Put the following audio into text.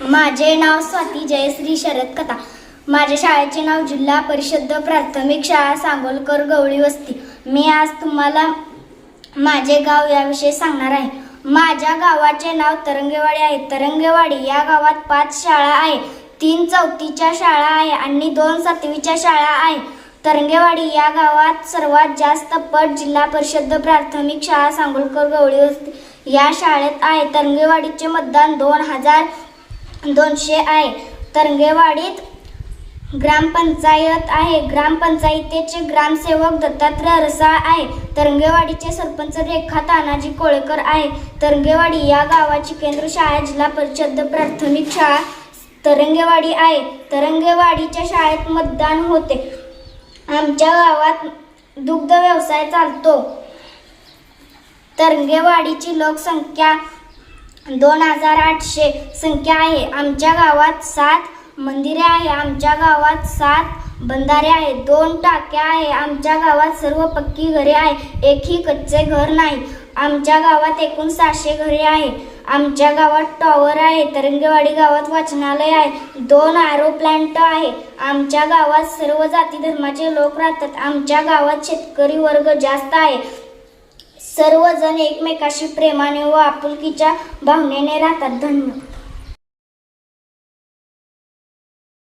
माझे नाव स्वाती जयश्री शरद कथा. माझ्या शाळेचे नाव जिल्हा परिषद प्राथमिक शाळा सांगोलकर गवळी वस्ती. मी आज तुम्हाला माझे गाव याविषयी सांगणार आहे. माझ्या गावाचे नाव तरंगेवाडी आहे. तरंगेवाडी या गावात पाच शाळा आहे. तीन चौथीच्या शाळा आहे आणि दोन सातवीच्या शाळा आहे. तरंगेवाडी या गावात सर्वात जास्त पट जिल्हा परिषद प्राथमिक शाळा सांगोलकर गवळी वस्ती या शाळेत आहे. तरंगेवाडीचे मतदान दोन हजार दोनशे आहे. तरंगेवाडीत ग्रामपंचायत आहे. ग्रामपंचायतीचे ग्रामसेवक दत्तात्रय रसाळ आहे. तरंगेवाडीचे सरपंच रेखा तानाजी कोळेकर आहे. तरंगेवाडी या गावाची केंद्र शाळा जिल्हा परिषद प्राथमिक शाळा तरंगेवाडी आहे. तरंगेवाडीच्या शाळेत मतदान होते. आमच्या गावात दुग्ध व्यवसाय चालतो. तरंगेवाडीची लोकसंख्या दोन हजार आठशे संख्या आहे. आमच्या गावात सात मंदिरे आहे. आमच्या गावात सात बंधारे आहे. दोन टाक्या आहे. आमच्या गावात सर्व पक्की घरे आहे. एकही कच्चे घर नाही. आमच्या गावात एकूण सहाशे घरे आहे. आमच्या गावात टॉवर आहे. तरंगेवाडी गावात वाचनालय आहे. दोन आरो प्लांट आहे. आमच्या गावात सर्व जाती धर्माचे लोक राहतात. आमच्या गावात शेतकरी वर्ग जास्त आहे. सर्वजण एकमेकाशी प्रेमाने व आपुलकीच्या भावनेने राहतात. धन्यवाद